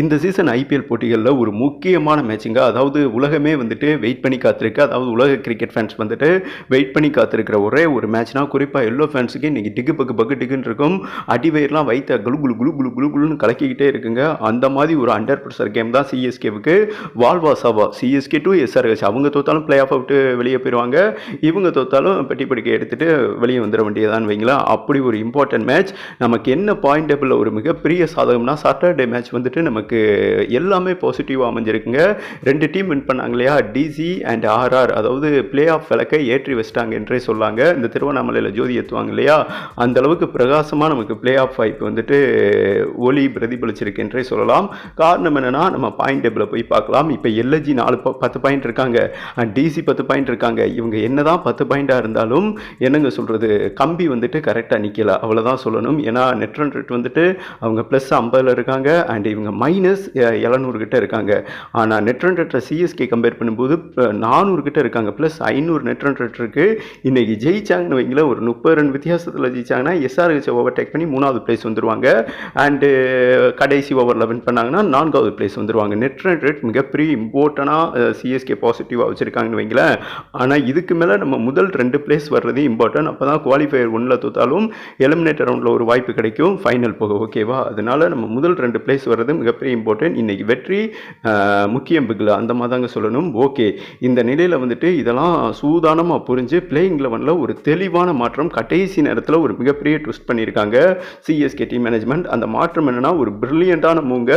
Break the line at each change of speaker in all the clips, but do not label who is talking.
இந்த season IPL போட்டிகளில் ஒரு முக்கியமான மேட்சிங்க அதாவது உலகமே வந்துட்டு வெயிட் பண்ணி காத்திருக்கு. அதாவது உலக கிரிக்கெட் ஃபேன்ஸ் வந்துட்டு வெயிட் பண்ணி காத்திருக்கிற ஒரே ஒரு மேட்ச்னா குறிப்பாக எல்லோ ஃபேன்ஸுக்கு இன்றைக்கி டிக்கு பக்கு பக்கு டிக்குன்னு இருக்கும். அடிவயிரெலாம் வைத்த குளு குளு குளு குளு குளு குளுன்னு கலக்கிக்கிட்டே இருக்குங்க. அந்த மாதிரி ஒரு அண்டர் ப்ரெஷர் கேம் தான் சிஎஸ்கேவுக்கு வால்வா சாவா. சிஎஸ்கே டு எஸ்ஆர்ஹெச் அவங்க தோத்தாலும் பிளே ஆஃப் விட்டு வெளியே போயிடுவாங்க இவங்க தோத்தாலும் பெட்டி படிக்க எடுத்துகிட்டு வெளியே வந்துட வேண்டியதான்னு வைங்களேன். அப்படி ஒரு இம்பார்ட்டன்ட் மேட்ச் நமக்கு என்ன பாயிண்ட் டேபிளில் ஒரு மிகப்பெரிய சாதகம்னா சாட்டர்டே மேட்ச் வந்துட்டு நமக்கு எல்லாமே பாசிட்டிவாக அமைஞ்சிருக்குங்க. ரெண்டு டீம் வின் பண்ணாங்க இல்லையா? டிசி அண்ட் ஆர்ஆர் அதாவது பிளே ஆஃப் விளக்கை ஏற்றி வச்சிட்டாங்க என்றே சொல்லாங்க. இந்த திருவண்ணாமலையில் ஜோதி ஏற்றுவாங்க இல்லையா? அந்த அளவுக்கு பிரகாசமாக நமக்கு பிளே ஆஃப் வாய்ப்பு வந்துட்டு ஒளி பிரதிபலிச்சிருக்கு என்றே சொல்லலாம். காரணம் என்னென்னா நம்ம பாயிண்ட் டேபிளில் போய் பார்க்கலாம். இப்போ எல்எஜி நாலு ப- பத்து பாயிண்ட் இருக்காங்க. டிசி பத்து பாயிண்ட் இருக்காங்க. இவங்க என்னதான் பத்து பாயிண்ட்டாக இருந்தாலும் என்னங்க சொல்கிறது கம்பி வந்துட்டு கரெக்டாக நிற்கலை அவ்வளோதான் சொல்லணும். ஏன்னா நெட் ரன் ரேட் வந்துட்டு அவங்க ப்ளஸ் ஐம்பதில் இருக்காங்க. அண்ட் இவங்க மைனஸ் மைனஸ் கிட்ட இருக்காங்க. ஆனால் நெட் ரன் ரேட்டை சிஎஸ்கே கம்பேர் பண்ணும்போது நானூறு கிட்ட இருக்காங்க. ப்ளஸ் ஐநூறு நெட் ரன் ரேட் இருக்குது இன்றைக்கி ஜெயிச்சாங்கன்னு வைங்கள ஒரு முப்பது ரன் வித்தியாசத்தில் ஜெயிச்சாங்கன்னா எஸ்ஆர்ஹெச் ஓவர்டேக் பண்ணி மூணாவது பிளேஸ் வந்துருவாங்க. அண்டு கடைசி ஓவரில் வின் பண்ணாங்கன்னா நான்காவது பிளேஸ் வந்துடுவாங்க நெட் ரன் ரேட் மிகப்பெரிய இம்பார்ட்டனாக சிஎஸ்கே பாசிட்டிவாக வச்சுருக்காங்கன்னு வைங்களேன். ஆனால் இதுக்கு மேலே நம்ம முதல் ரெண்டு பிளேஸ் வர்றது இம்பார்ட்டன்ட் அப்போ தான் குவாலிஃபயர் ஒன்றில் தோத்தாலும் எலிமினேட்டர் ரவுண்டில் ஒரு வாய்ப்பு கிடைக்கும். ஃபைனல் போக ஓகேவா அதனால் நம்ம முதல் ரெண்டு பிளேஸ் வர்றது மிகப்பெரிய இம்பார்ட்டன்ட் இன்றைக்கி வெற்றி முக்கியம் பிகில் அந்த மாதிரி தாங்க சொல்லணும். ஓகே இந்த நிலையில் வந்துட்டு இதெல்லாம் சூதானமாக புரிஞ்சு பிளேயிங் லெவனில் ஒரு தெளிவான மாற்றம் கடைசி நேரத்தில் ஒரு மிகப்பெரிய ட்விஸ்ட் பண்ணியிருக்காங்க. சிஎஸ்கே டீம் மேனேஜ்மெண்ட் அந்த மாற்றம் என்னன்னா ஒரு பிரில்லியண்டான மூங்க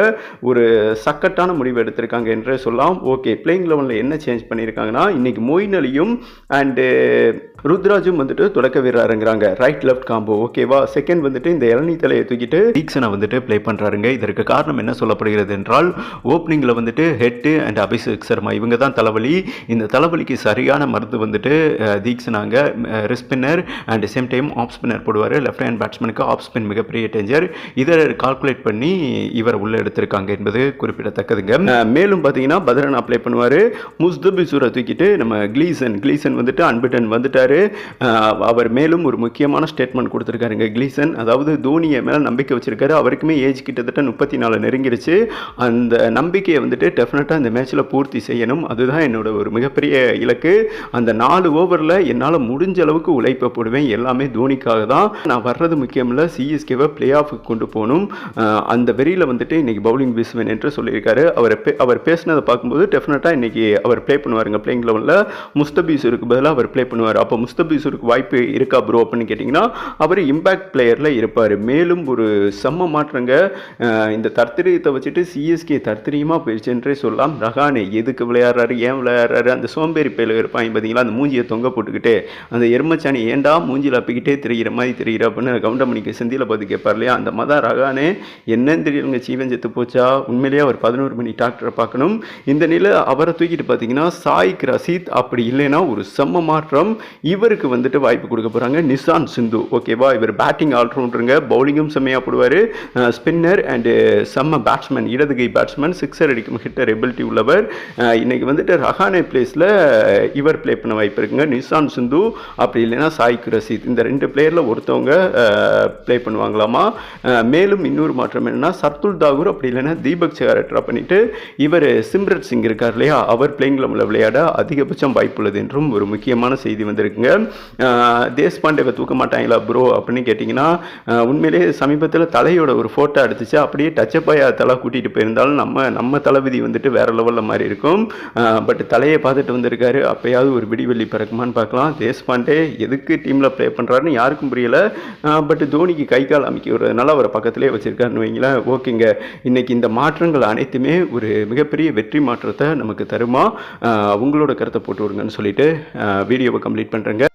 ஒரு சக்கட்டான முடிவு எடுத்திருக்காங்க என்றே சொல்லலாம். ஓகே பிளேயிங் லெவனில் என்ன சேஞ்ச் பண்ணியிருக்காங்கன்னா இன்றைக்கி மொயின் அலியும் அண்டு ருத்ராஜும் வந்துட்டு தொடக்க வீரர் இறங்குறாங்க. ரைட் லெஃப்ட் காம்போ ஓகேவா செகண்ட் வந்துட்டு இந்த இளநீ தலையை தூக்கிட்டு டீக்ஸனை வந்துட்டு ப்ளே பண்ணுறாருங்க இதற்கு காரணம் என்ன சொல்லப்படுகிறது என்றால் ஓப்பனிங்கில் வந்துட்டு ஹெட்டு அண்ட் அபிஷேக் சர்மா இவங்க தான் தலைவலி. இந்த தலைவலிக்கு சரியான மருந்து வந்துட்டு தீக்ஷனாங்க. Wrist spinner and same time of spinner போடுவார். லெஃப்ட் ஹேண்ட் பேட்ஸ்மேனுக்கு ஆஃப் ஸ்பின் மிகப்பெரிய டேஞ்சர் இதை கால்குலேட் பண்ணி இவர் உள்ள எடுத்திருக்காங்க என்பது குறிப்பிடத்தக்கதுங்க. மேலும் பார்த்தீங்கன்னா பத்ரன் அப்ளை பண்ணுவார். முஸ்தபிசூரை தூக்கிட்டு நம்ம கிளீசன் கிளீசன் வந்துட்டு அன்பிட்டன் வந்துட்டாரு. அவர் மேலும் ஒரு முக்கியமான ஸ்டேட்மெண்ட் கொடுத்துருக்காருங்க. கிளீசன் அதாவது தோனியை மேலே நம்பிக்கை வச்சிருக்காரு. அவருக்குமே ஏஜ் கிட்டத்தட்ட முப்பத்தி நாலு நெருங்கி நெருங்கிருச்சு அந்த நம்பிக்கையை வந்துட்டு டெஃபினட்டாக இந்த மேட்ச்சில் பூர்த்தி செய்யணும். அதுதான் என்னோட ஒரு மிகப்பெரிய இலக்கு. அந்த நாலு ஓவரில் என்னால் முடிஞ்ச அளவுக்கு உழைப்பை போடுவேன். எல்லாமே தோனிக்காக தான். நான் வர்றது முக்கியம் இல்லை. சிஎஸ்கேவை பிளே ஆஃபுக்கு கொண்டு போகணும். அந்த வெறியில் வந்துட்டு இன்னைக்கு பவுலிங் வீசுவேன் என்று சொல்லியிருக்காரு. அவர் பே- அவர் பேசினதை பார்க்கும்போது டெஃபினட்டாக இன்னைக்கு அவர் ப்ளே பண்ணுவாருங்க. பிளேயிங் லெவலில் முஸ்தபீசூருக்கு பதிலாக அவர் ப்ளே பண்ணுவார். அப்போ முஸ்தபீசூருக்கு வாய்ப்பு இருக்கா ப்ரோ அப்படின்னு கேட்டிங்கன்னா அவர் இம்பாக்ட் பிளேயரில் இருப்பார். மேலும் ஒரு செம்ம மாற்றங்க. இந்த தர்த்தரி தர்த்திரியத்தை வச்சுட்டு சிஎஸ்கே தத்திரியமாக போயிடுச்சுன்றே சொல்லலாம். ரஹானே எதுக்கு விளையாடுறாரு? ஏன் விளையாடுறாரு? அந்த சோம்பேறி பயில இருப்பாங்க பார்த்தீங்களா அந்த மூஞ்சியை தொங்க போட்டுக்கிட்டு அந்த எருமச்சாணி ஏண்டா மூஞ்சியில் அப்பிக்கிட்டே தெரிகிற மாதிரி தெரிகிற அப்படின்னு கவுண்டமணிக்கு செந்தியில் பார்த்து கேட்பார் இல்லையா? அந்த மாதிரி ரகானே என்னன்னு தெரியலங்க சீவன் செத்து போச்சா? உண்மையிலேயே அவர் பதினோரு மணி டாக்டரை பார்க்கணும். இந்த நிலை அவரை தூக்கிட்டு பார்த்தீங்கன்னா சாய்க் ரசீத் அப்படி இல்லைன்னா ஒரு செம்ம மாற்றம். இவருக்கு வந்துட்டு வாய்ப்பு கொடுக்க போகிறாங்க நிசான் சிந்து. ஓகேவா? இவர் பேட்டிங் ஆல்ரவுண்டருங்க பவுலிங்கும் செம்மையாக போடுவார். ஸ்பின்னர் அண்டு செம்ம பேட்ஸ்மேன் இடது கை பேட்ஸ்மேன் சிக்ஸர் அடிக்கும் ஹிட்டர் எபிலிட்டி உள்ளவர். இன்றைக்கி இன்னைக்கு வந்துட்டு ரஹானே பிளேஸில் இவர் ப்ளே பண்ண வாய்ப்பு இருக்குங்க. நிசான் சிந்து அப்படி இல்லைன்னா சாய்க் ரசீத் இந்த ரெண்டு பிளேயரில் ஒருத்தவங்க ப்ளே பண்ணுவாங்களாமா? மேலும் இன்னொரு மாற்றம் என்னன்னா சர்துல் தாகூர் அப்படி இல்லைன்னா தீபக் சேகரை ட்ரா பண்ணிட்டு இவர் சிம்ரத் சிங் இருக்கார் இல்லையா? அவர் பிளேயிங் லெவலில் விளையாட அதிகபட்சம் வாய்ப்புள்ளது என்றும் ஒரு முக்கியமான செய்தி வந்திருக்குங்க. அஹ், தேஷ்பாண்டேவை தூக்க மாட்டாங்களா ப்ரோ அப்படின்னு கேட்டிங்கன்னா உண்மையிலேயே சமீபத்தில் தலையோட ஒரு ஃபோட்டோ எடுத்துச்சு அப்படியே டச்சப்பாயா தலை கூட்டிகிட்டு போயிருந்தாலும் நம்ம நம்ம தளபதி வந்துட்டு வேற லெவலில் மாதிரி இருக்கும். பட் தலையை பார்த்துட்டு வந்திருக்காரு. அப்போயாவது ஒரு விடிவெள்ளி பிறக்குமான்னு பார்க்கலாம். தேஷ்பாண்டே எதுக்கு டீமில் ப்ளே பண்ணுறாருன்னு யாருக்கும் புரியல. பட் தோனிக்கு கை கால் அமைக்க விடுறதுனால அவரை பக்கத்திலே வச்சிருக்காருன்னு வைங்களேன். ஓகேங்க. இன்றைக்கி இந்த மாற்றங்கள் அனைத்துமே ஒரு மிகப்பெரிய வெற்றி மாற்றத்தை நமக்கு தருமா? அவங்களோட உங்களோட கருத்தை போட்டு விடுங்கன்னு சொல்லிட்டு வீடியோவை கம்ப்ளீட் பண்ணுறேங்க